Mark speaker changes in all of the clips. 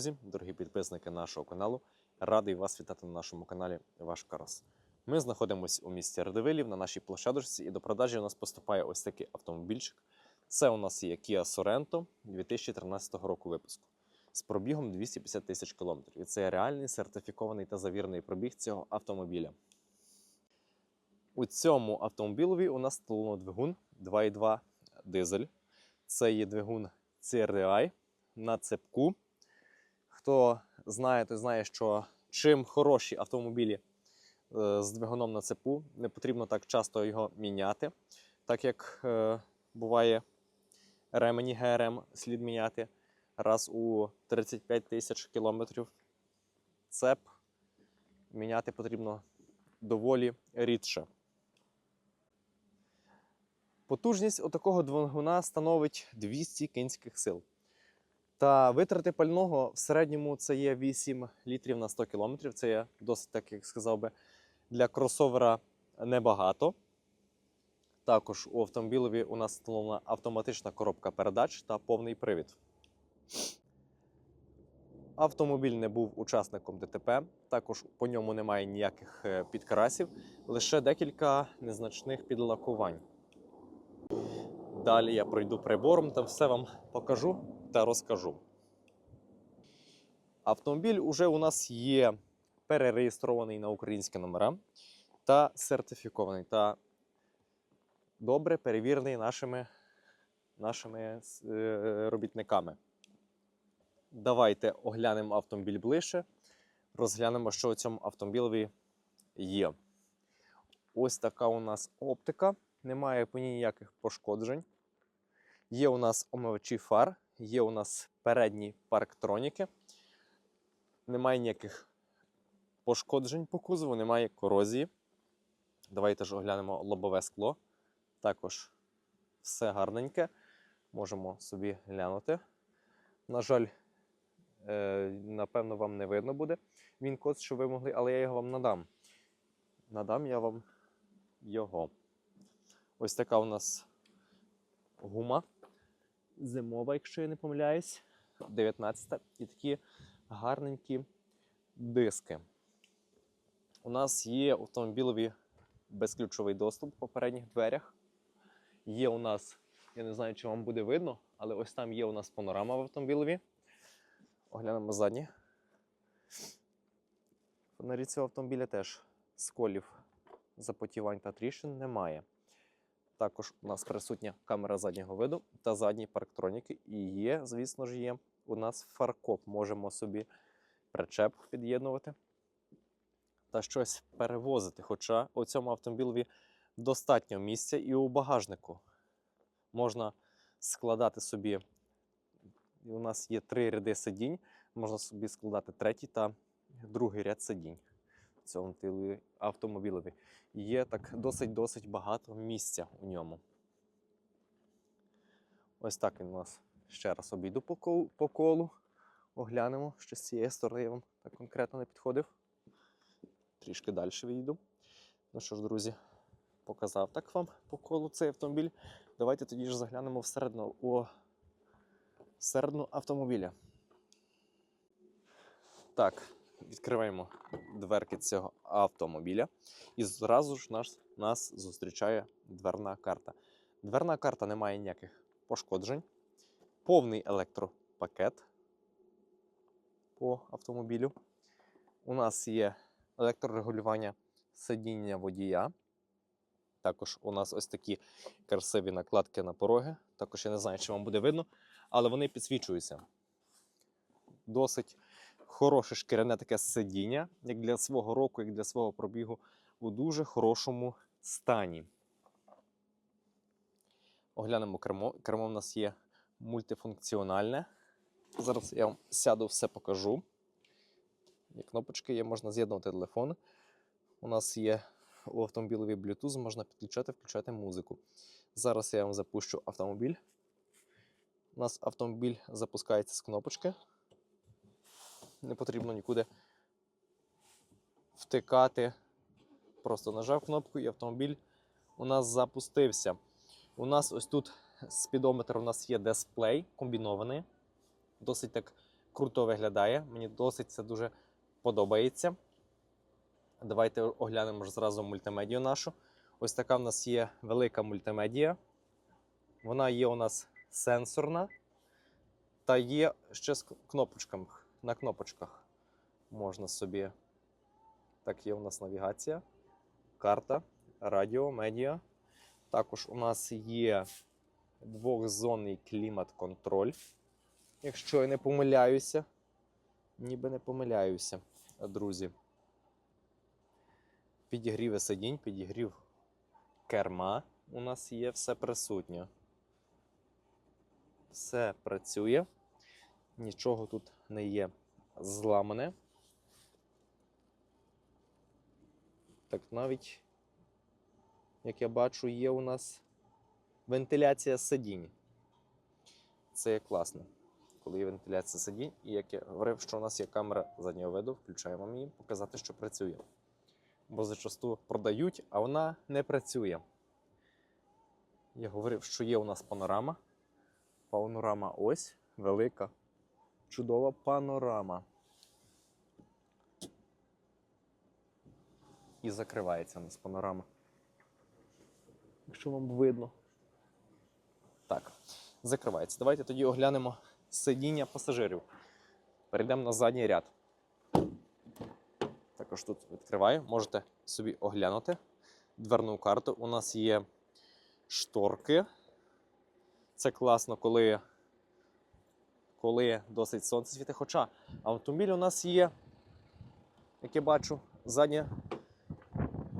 Speaker 1: друзі, дорогі підписники нашого каналу. Радий вас вітати на нашому каналі Ваш Карас. Ми знаходимося у місті Радивилів на нашій площадочці, і до продажі у нас поступає ось такий автомобільчик. Це у нас є Kia Sorento 2013 року випуску з пробігом 250 тисяч кілометрів. І це реальний сертифікований та завірений пробіг цього автомобіля. У цьому автомобілові у нас встановлено двигун 2.2 дизель. Це є двигун CRDI на цепку. Хто знає, той знає, що чим хороші автомобілі е, з двигуном на цепу, не потрібно так часто його міняти, так як е, буває ремені ГРМ слід міняти раз у 35 тисяч кілометрів. Цеп міняти потрібно доволі рідше. Потужність отакого двигуна становить 200 кінських сил. Та витрати пального в середньому це є 8 літрів на 100 кілометрів. Це є досить, так як сказав би, для кросовера небагато. Також у автомобілеві у нас встановлена автоматична коробка передач та повний привід. Автомобіль не був учасником ДТП, також по ньому немає ніяких е, підкрасів, лише декілька незначних підлакувань. Далі я пройду прибором та все вам покажу та розкажу. Автомобіль уже у нас є перереєстрований на українські номера та сертифікований та добре перевірений нашими, нашими е, робітниками. Давайте оглянемо автомобіль ближче, розглянемо, що у цьому автомобілеві є. Ось така у нас оптика, немає по ній ніяких пошкоджень. Є у нас омивачі фар, є у нас передні парктроніки. Немає ніяких пошкоджень по кузову, немає корозії. Давайте ж оглянемо лобове скло. Також все гарненьке. Можемо собі глянути. На жаль, е, напевно, вам не видно буде він код, що ви могли, але я його вам надам. Надам я вам його. Ось така у нас гума зимова, якщо я не помиляюсь, 19-та. і такі гарненькі диски. У нас є автомобілеві безключовий доступ по передніх дверях. Є у нас, я не знаю, чи вам буде видно, але ось там є у нас панорама в автомобілеві. Оглянемо задні. Фонарі цього автомобіля теж сколів, запотівань та тріщин немає. Також у нас присутня камера заднього виду та задні парктроніки. І є, звісно ж, є у нас фаркоп. Можемо собі причеп під'єднувати та щось перевозити. Хоча у цьому автомобілі достатньо місця і у багажнику можна складати собі. У нас є три ряди сидінь, можна собі складати третій та другий ряд сидінь цьому тилі- автомобілеві. Є так досить-досить багато місця у ньому. Ось так він у нас ще раз обійду по колу. Оглянемо, що з цієї сторони я вам так конкретно не підходив. Трішки далі відійду. Ну що ж, друзі, показав так вам по колу цей автомобіль. Давайте тоді ж заглянемо всередину, у всередину автомобіля. Так, відкриваємо дверки цього автомобіля. І зразу ж нас, нас зустрічає дверна карта. Дверна карта не має ніяких пошкоджень. Повний електропакет по автомобілю. У нас є електрорегулювання сидіння водія. Також у нас ось такі красиві накладки на пороги. Також я не знаю, чи вам буде видно, але вони підсвічуються. Досить хороше шкіряне таке сидіння, як для свого року, як для свого пробігу, у дуже хорошому стані. Оглянемо кермо. Кермо в нас є мультифункціональне. Зараз я вам сяду, все покажу. Є кнопочки, є, можна з'єднувати телефон. У нас є у автомобілеві Bluetooth, можна підключати, включати музику. Зараз я вам запущу автомобіль. У нас автомобіль запускається з кнопочки. Не потрібно нікуди втикати. Просто нажав кнопку і автомобіль у нас запустився. У нас ось тут спідометр у нас є дисплей комбінований. Досить так круто виглядає. Мені досить це дуже подобається. Давайте оглянемо ж зразу мультимедію нашу. Ось така в нас є велика мультимедія. Вона є у нас сенсорна та є ще з кнопочками. На кнопочках можна собі. Так, є у нас навігація, карта, радіо, медіа. Також у нас є двохзонний клімат-контроль. Якщо я не помиляюся, ніби не помиляюся, друзі. Підігріви сидінь, підігрів керма. У нас є все присутнє. Все працює. Нічого тут не є зламане. Так навіть, як я бачу, є у нас вентиляція сидінь. Це є класно. Коли є вентиляція сидінь, і як я говорив, що у нас є камера заднього виду, включаємо її, показати, що працює. Бо зачасту продають, а вона не працює. Я говорив, що є у нас панорама. Панорама ось велика, чудова панорама. І закривається у нас панорама. Якщо вам видно. Так, закривається. Давайте тоді оглянемо сидіння пасажирів. Перейдемо на задній ряд. Також тут відкриваю. Можете собі оглянути дверну карту. У нас є шторки. Це класно, коли, коли досить сонце світить. Хоча автомобіль у нас є, як я бачу, заднє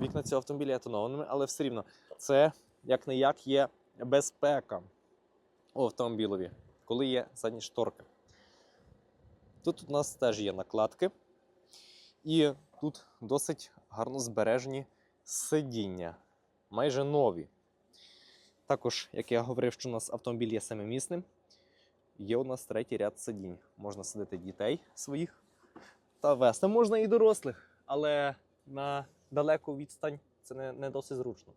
Speaker 1: вікна цього автомобіля є тонованими, але все рівно це як не як є безпека у автомобілові, коли є задні шторки. Тут у нас теж є накладки, і тут досить гарно збережені сидіння, майже нові. Також, як я говорив, що у нас автомобіль є семимісним, є у нас третій ряд сидінь. Можна сидити дітей своїх та вести. Можна і дорослих, але на далеку відстань це не, не досить зручно.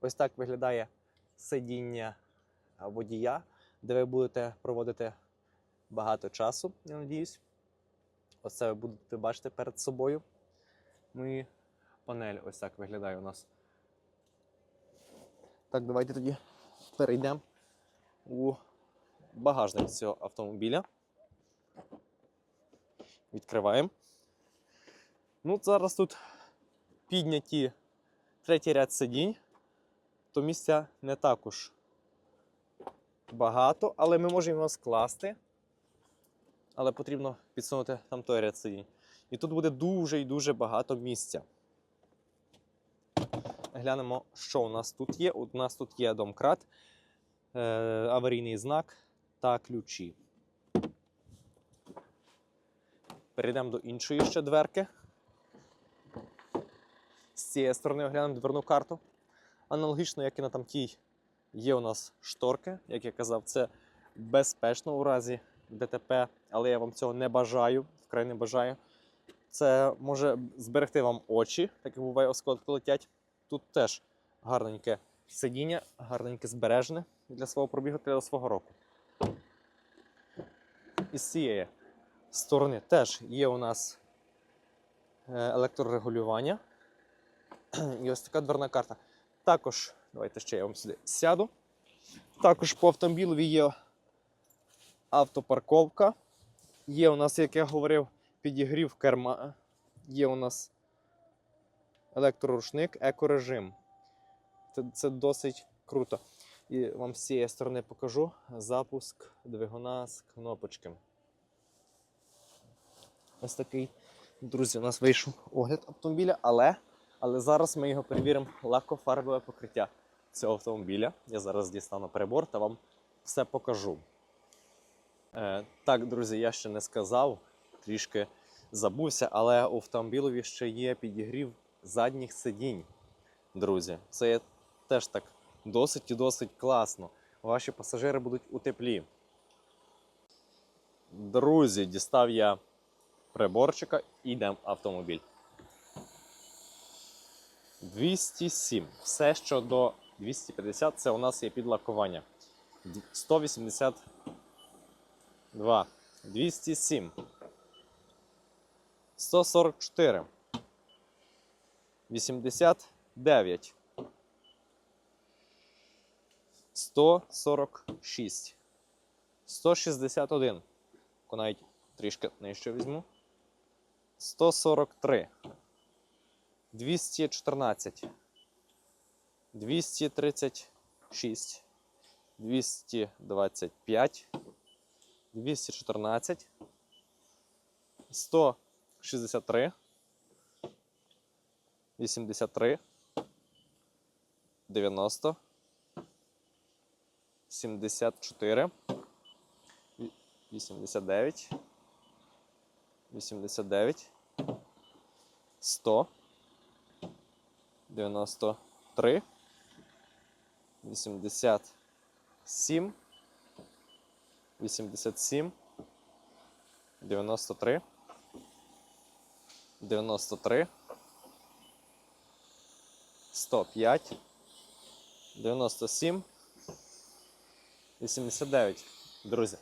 Speaker 1: Ось так виглядає сидіння водія, де ви будете проводити багато часу, я надіюсь. Оце ви будете бачити перед собою. Ну і панель ось так виглядає у нас. Так, давайте тоді перейдемо у багажник цього автомобіля. Відкриваємо. Ну, зараз тут підняті третій ряд сидінь, то місця не також багато, але ми можемо його скласти. Але потрібно підсунути там той ряд сидінь. І тут буде дуже і дуже багато місця. Глянемо, що у нас тут є. У нас тут є домкрат, е, аварійний знак та ключі. Перейдемо до іншої ще дверки. З цієї сторони оглянемо дверну карту. Аналогічно, як і на тамтій, є у нас шторки. Як я казав, це безпечно у разі ДТП, але я вам цього не бажаю, вкрай не бажаю. Це може зберегти вам очі, так як буває осколки летять. Тут теж гарненьке сидіння, гарненьке збережне для свого пробігу для свого року. І з цієї сторони теж є у нас е, електрорегулювання. І ось така дверна карта. Також, давайте ще я вам сюди сяду. Також по автомобілеві є автопарковка. Є у нас, як я говорив, підігрів керма. Є у нас електрорушник, екорежим. Це, це досить круто. І вам з цієї сторони покажу запуск двигуна з кнопочки. Ось такий, друзі, у нас вийшов огляд автомобіля, але, але зараз ми його перевіримо лакофарбове покриття цього автомобіля. Я зараз дістану перебор та вам все покажу. Е, так, друзі, я ще не сказав, трішки забувся, але у автомобілові ще є підігрів задніх сидінь. Друзі, це є теж так досить і досить класно. Ваші пасажири будуть у теплі. Друзі, дістав я приборчика і в автомобіль. 207. Все, що до 250, це у нас є підлакування. 182 207, 144, 89, 146, 161. Таку навіть трішки нижче візьму. 143, 214, 236, 225, 214, 163, 83, 90, 74, 89, 89, 100, 93, 87, 87, 93, 93, 105, 97, 89. Друзі.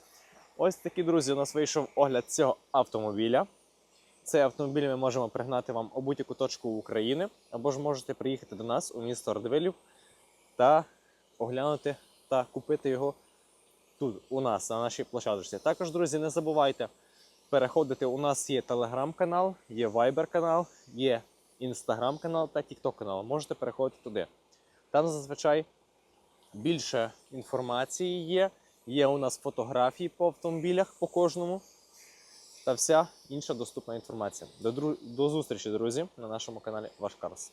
Speaker 1: Ось такий, друзі, у нас вийшов огляд цього автомобіля. Цей автомобіль ми можемо пригнати вам у будь-яку точку України, або ж можете приїхати до нас у місто Ардвилів та оглянути та купити його тут, у нас, на нашій площадочці. Також, друзі, не забувайте переходити. У нас є телеграм-канал, є вайбер-канал, є інстаграм-канал та тікток-канал. Можете переходити туди. Там зазвичай більше інформації є. Є у нас фотографії по автомобілях по кожному та вся інша доступна інформація. До, до зустрічі, друзі, на нашому каналі Ваш Карс.